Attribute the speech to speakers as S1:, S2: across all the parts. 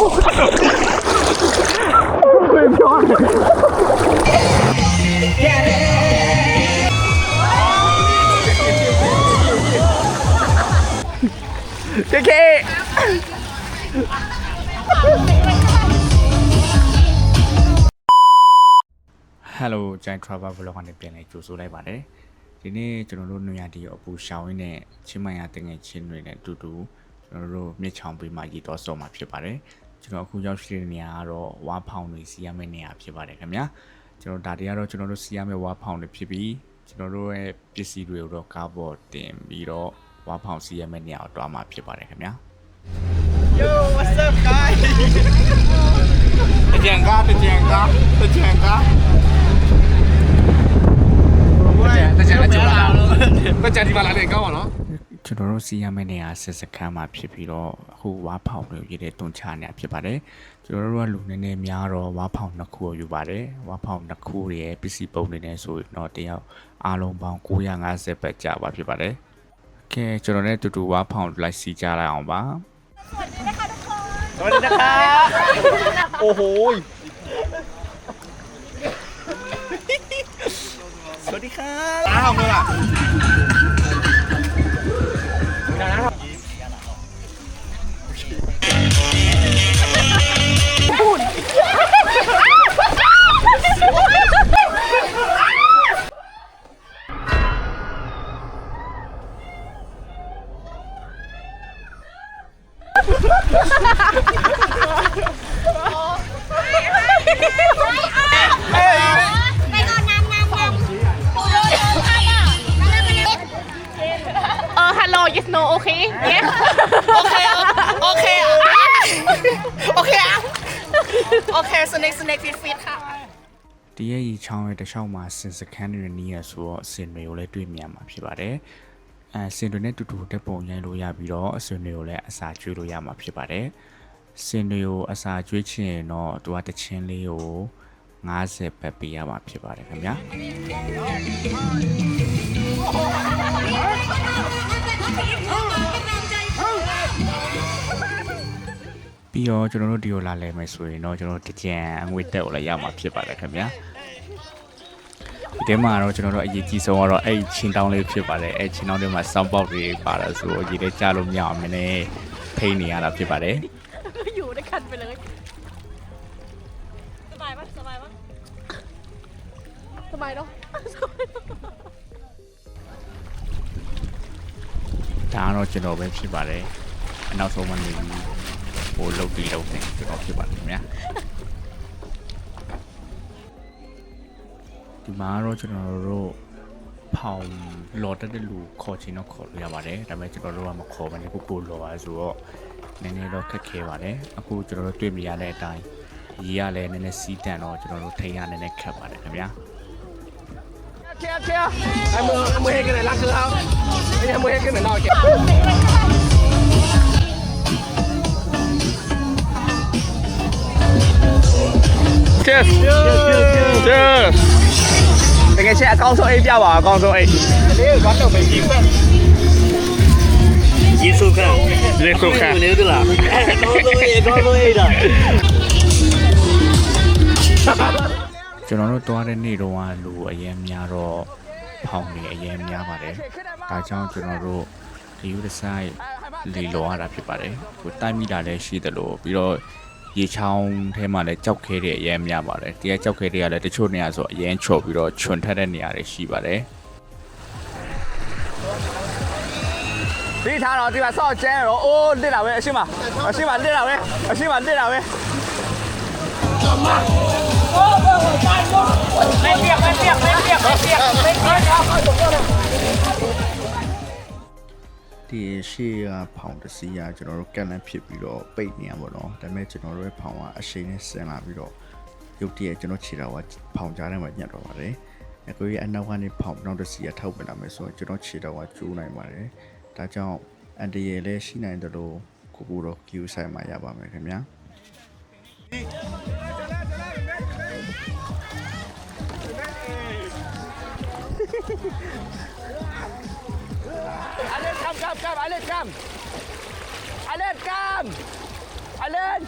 S1: ဘယ်ပြောလဲကဲကဲဟယ်လိုဂျိုင်း travel vlog ကနေပြန်လဲကြိုဆိုလိုက်ပါတယ်ဒီနေ့ကျွန်တော်တို့နေရာဒီအပူရှောင်းရင်းနဲ့ချင်းမိုင်ရတငယ်ချင်းတွေနဲ့အတူတူကျွန်တော်တို့မြစ်ချောင်းပေးမှရေတော်စော်မှာဖြစ်ပါတယ် ကျွန်တော်အခုရောက်ရှိတဲ့နေရာကတော့ဝါဖောင်တွေစီးရမယ့်နေရာဖြစ်ပါတယ်ခင်ဗျာကျွန်တော်ဒါတွေကတော့ကျွန်တော်တို့စီးရမယ့်ဝါဖောင်တွေဖြစ်ပြီးကျွန်တော်တို့ရဲ့ပစ္စည်းတွေကိုတော့ကားပေါ်တင်ပြီးတော့ဝါဖောင်စီးရမယ့်နေရာကိုတွားမှာဖြစ်ပါတယ်ခင်ဗျာ
S2: Yo, what's up, guys?
S1: တကြံကားတကြံကားတကြံကားတကြံတကြံလာတကြံဒီမှာလာတယ်ကောင်းပါနော် ကျွန်တော်တို့စီးရမယ့်နေရာစစ်စခန်းမှာဖြစ်ပြီးတော့အခုဝါဖောင်တွေရေးတဲ့တွန်းချနေဖြစ်ပါတယ်ကျွန်တော်တို့ကလူနည်းနည်းများတော့ဝါဖောင်နှစ်ခုကိုယူပါတယ်ဝါဖောင်နှစ်ခုရဲ့ပစ္စည်းပုံတွေနဲ့ဆိုရင်တော့တယောက်အားလုံးပေါင်း950ပဲကြာပါဖြစ်ပါတယ်ကဲကျွန်တော်လည်းတူတူဝါဖောင်လိုက်စီးကြလိုက်အောင်ပါ
S2: สวัสดีนะครับโอ้โหยสวัสดีครับน้าทำเลยล่ะ
S3: ล่น
S4: Uh, hello, yes, no, okay, yes.
S2: โอเคโอเคโอเคอ่ะโอเคสเน็กสเน็กฟิตฟิตค่ะ
S1: တရရီချောင်းရဲ့တစ်လျှောက်မှာစင်စခန်းတွေနီးရဆိုတော့အစင်တွေကိုလည်းတွေ့မြင်မှာဖြစ်ပါတယ်။ အဲစင်တွေနဲ့တူတူတက်ပုံရိုင်းလို့ရပြီးတော့အစင်တွေကိုလည်းအစာကျွေးလို့ရမှာဖြစ်ပါတယ်။စင်တွေကိုအစာကျွေးချင်ရင်တော့သူကတစ်ချင်းလေးကို50ပဲပေးရမှာဖြစ်ပါတယ်ခင်ဗျာ။ပြီးတော့ကျွန်တော်တို့ဒီကိုလာလဲမယ်ဆိုရင်တော့ကျွန်တော်တို့တကြံအငွေတက်ကိုလည်းရမှာဖြစ်ပါတယ်ခင်ဗျာ ဒီထဲမှာတော့ကျွန်တော်တို့အရေးကြီးဆုံးကတော့အဲ့ချင်းတောင်းလေးဖြစ်ပါတယ်အဲ့ချင်းတောင်းတွေမှာစောင်းပေါက်တွေပါလာဆိုတော့ရေထဲကျလို့မရအောင်မင်းနဲ့ဖိနေရတာဖြစ်ပါတယ်
S4: อยู่ด้วยกันไปเลย สบายปะสบายปะสบายเนาะ
S1: ဒါကတော့ကျွန်တော်ပဲဖြစ်ပါတယ်အနောက်ဆုံးမနေဘူးဟိုလုတ်ပြီးလုတ်နေကျွန်တော်ဖြစ်ပါတယ်ခင်ဗျာ ဒီမှာကတော့ကျွန်တော်တို့ဖောင်လော်တက်တဲ့လူခေါ်ချင်တော့ခေါ်လို့ရပါတယ်ဒါပေမဲ့ကျွန်တော်တို့ကမခေါ်ဘဲနဲ့ကိုကိုလော်ပါဆိုတော့နည်းနည်းတော့ခက်ခဲပါတယ်အခုကျွန်တော်တို့တွေ့မြင်ရတဲ့အတိုင်းရေရလည်းနည်းနည်းစီးတန်တော့ကျွန်တော်တို့ထိန်းရနည်းနည်းခက်ပါတယ်ခင်ဗျာ
S2: Kìa kìa Em mua hết cái này lắc nữa không Em mua hết cái này nào kìa Cheers Cheers Cheers Cheers ယ်ချင်းအကောင်းဆုံး
S1: အိတ်
S2: ပြပါအကောင်းဆုံးအိတ်ဒီကတော့တော့ပဲကြီးပဲရေစုခန့်ရေစုခန့်
S5: နေသလား
S1: အကောင်း
S5: ဆုံးအိတ်အကောင်းဆုံးအိတ်ဒါ
S1: ကျွန်တော်တို့တွားတဲ့နေ့တော့လူအရင်များတော့ဖောင်းနေအရင်များပါတယ်ဒါကြောင့်ကျွန်တော်တို့ဒီ website လေလောရတာဖြစ်ပါတယ်ဟိုတိုက်မိတာလည်းရှိတယ်လို့ပြီးတော့ ရေချောင်းထဲမှာလည်းကြောက်ခဲတဲ့အရန်များပါတယ်။ဒီကကြောက်ခဲတွေကလည်းတချို့နေရာဆိုအရန်ချော်ပြီးတော့ခြွန်ထက်တဲ့နေရာတွေရှိပါတယ်။
S2: ဒီထားတော့ဒီမှာဆော့ကျန်းရောအိုးတက်တာပဲအရှိမအရှိမတက်တာပဲအရှိမတက်တာပဲမပြက်မပြက်မပြက်မပြက်မပြက်
S1: ဒီရှေ့ကဖောင်တစ်စီးကကျွန်တော်တို့ကန်လန်းဖြစ်ပြီးတော့ပိတ်နေရပါတော့ဒါပေမဲ့ကျွန်တော်တို့ရဲ့ဖောင်ကအရှိန်နဲ့ဆင်လာပြီးတော့ရုတ်တရက်ကျွန်တော်ခြေတော်ကဖောင်ကြားထဲမှာညက်တော့ပါတယ်အကိုကြီးအနောက်ကနေဖောင်နောက်တစ်စီးကထောက်ပင်လာမယ်ဆိုတော့ကျွန်တော်ခြေတော်ကကျိုးနိုင်ပါတယ်ဒါကြောင့်အန်တရယ်လည်းရှိနိုင်တယ်လို့ကိုကိုတော့ queue ဆိုင်မှာရပါမယ်ခင်ဗျာ
S2: Alin, come, come, come, Alin, come. Alin, come. Alin.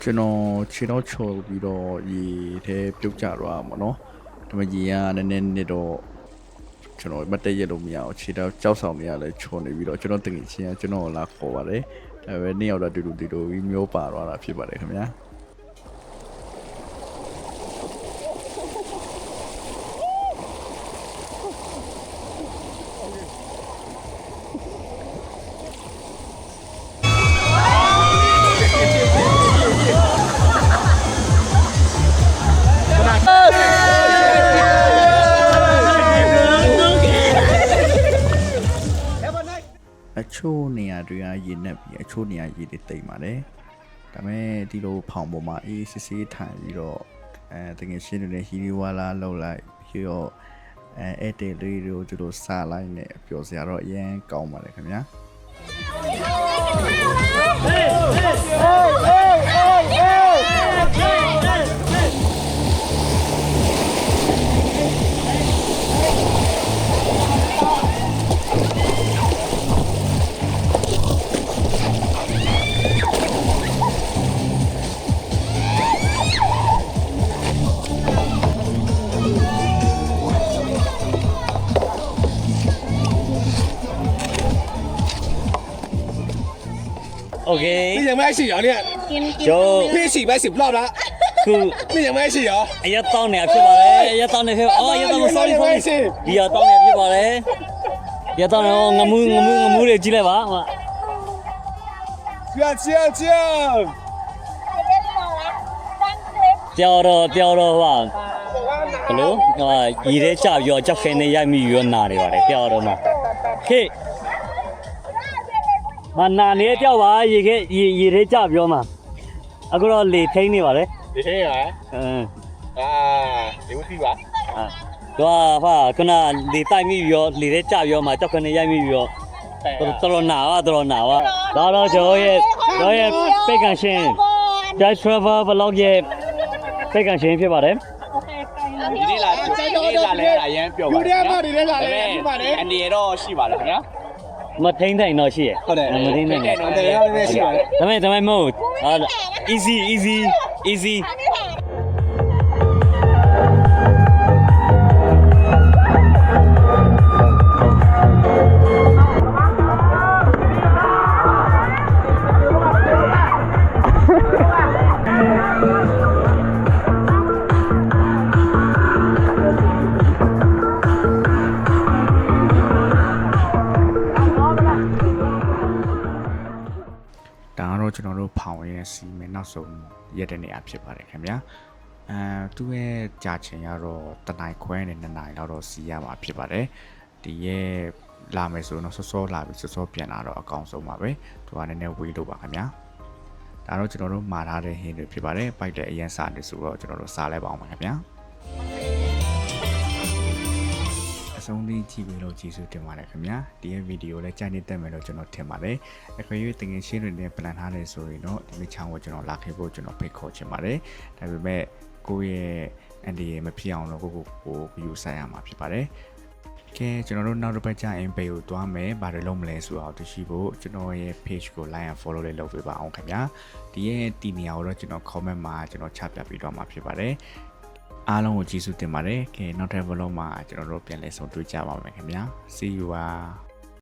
S1: ကျွန်တော်ခြေတော့ချော်ပြီးတော့ရေထဲပြုတ်ကျသွားမှာเนาะဒါပေမဲ့ရေကနည်းနည်းနစ်တော့ကျွန်တော်မတက်ရလို့မရအောင်ခြေတော့ကြောက်ဆောင်နေရလဲချော်နေပြီးတော့ကျွန်တော်တင်ငင်ချင်းကကျွန်တော်လာခေါ်ပါတယ်ဒါပေမဲ့နေ့ရောက်တော့တူတူတူတူမျိုးပါသွားတာဖြစ်ပါတယ်ခင်ဗျာ ချို့နေရာတွေကရေနက်ပြီးအချို့နေရာရေတွေတိမ်ပါတယ်ဒါပေမဲ့ဒီလိုဖောင်ပေါ်မှာအေးစစ်စစ်ထိုင်ပြီးတော့အဲတကယ်ရှင်းနေတဲ့ဟီရီဝါလာလောက်လိုက်ပြီးတော့အဲအဲ့တေလေးတွေကိုသူတို့စားလိုက်နေပျော်စရာတော့အရင်ကောင်းပါတယ်ခင်ဗျာ
S5: โอ
S2: เคนี่ยังไม่ฉีดเหรอเนี่ยโจพี่ฉีด
S5: ไปสิบรอ
S6: บแล้ว
S5: คือ
S6: นี่ยังไม่ฉีดเหรอ
S5: ไอ้ยะต้องเนี่ยဖြစ်ပါတယ်ไอ้ยะต้องเนี่ยဖြစ်อ๋อยะต้อง sorry sorry ဒီยะต้องเนี่ยဖြစ်ပါတယ်ဒီยะต้องเนี่ยငမူးငမူးငမူးတွေကြီးလိုက်ပါဟို
S2: ကြာကြာ
S5: ကြာပြောတော့ပြောတော့ဟာဘလို့ဟာရီထဲချပြီးတော့ကြောက်ခဲနေရိုက်မိရောနာနေပါတယ်ပြောတော့မှာခေ မနာနေကြောက်ပါရေခဲရေရေထဲကြပြောမှာအခုတော့လေထိန်နေပါလေ
S2: ဒီထဲရ
S5: အင်း
S2: အာဒီဦးစီးပါအာ
S5: တော့ဟာခဏလေတိုက်မိပြီးတော့လေထဲကြပြောမှာကြောက်ခနဲ့ရိုက်မိပြီးတော့တော်တော်နာပါတော်တော်နာပါဒါတော့ကျွန်တော်ရဲ့ကျွန်တော်ရဲ့ပိတ်ကန်ရှင် Dive Travel Vlog ရဲ့ပိတ်ကန်ရှင်ဖြစ်ပါတယ်
S6: ဒီနေ့လာဒီနေ့လာလဲအရင်ပြောပါဗျာ
S2: ဒီနေ့မှဒီနေ့လာလဲဖြစ်ပါတယ်
S6: အနေရတော့ရှိပါလားခင်ဗျာ
S5: မထိန်တိုင်တော့ရှိရ
S6: ဟုတ်တယ်
S5: မထိန်တိုင်တော့
S2: ဟုတ်တယ်ဟုတ်တယ်ရှိပါလေ
S5: ဒါမဲ့ဒါမဲ့မဟုတ်ဟာ easy easy easy
S1: နောက်ဆုံးရက်တဲ့နေရာဖြစ်ပါတယ်ခင်ဗျာအဲသူ့ရဲ့ကြာချိန်ကတော့တနင်္ဂနွေခွဲနဲ့နှစ်နာရီလောက်တော့စီးရမှာဖြစ်ပါတယ်ဒီရဲ့လာမယ်ဆိုတော့စောစောလာပြီးစောစောပြန်လာတော့အကောင်းဆုံးပါပဲသူကလည်းနည်းနည်းဝေးလို့ပါခင်ဗျာဒါတော့ကျွန်တော်တို့မှာထားတဲ့ဟင်းတွေဖြစ်ပါတယ်ပိုက်တဲ့အရင်စားနေဆိုတော့ကျွန်တော်တို့စားလိုက်ပါအောင်ပါခင်ဗျာအ ဆုံးထိကြည့်ပြီးလို့ကျေးဇူးတင်ပါတယ်ခင်ဗျာဒီရဲ့ဗီဒီယိုလည်းကြိုက်နေတတ်မယ်လို့ကျွန်တော်ထင်ပါတယ်အခါရွေးတငယ်ရှင်းတွေနဲ့ plan ထားတယ်ဆိုရင်တော့ဒီနေ့ချောင်းကိုကျွန်တော်လာခဲ့ဖို့ကျွန်တော်ဖိတ်ခေါ်ချင်ပါတယ်ဒါပေမဲ့ကိုယ့်ရဲ့အန်ဒီရဲ့မဖြစ်အောင်တော့ကိုကိုကိုကိုယူဆိုင်ရမှာဖြစ်ပါတယ်ကဲကျွန်တော်တို့နောက်တစ်ပတ်ကျရင်ပေကိုတွားမယ်ဘာတွေလုပ်မလဲဆိုတော့သိရှိဖို့ကျွန်တော်ရဲ့ page ကို like and follow လေးလုပ်ပေးပါအောင်ခင်ဗျာဒီရဲ့တီနေရာကိုတော့ကျွန်တော် comment မှာကျွန်တော်ချပြပေးတော့မှာဖြစ်ပါတယ် အားလုံးကိုကျေးဇူးတင်ပါတယ်ကဲနောက်ထပ် vlog မှာကျွန်တော်တို့ပြန်လည်ဆုံတွေ့ကြပါမယ်ခင်ဗျာ see you ပါ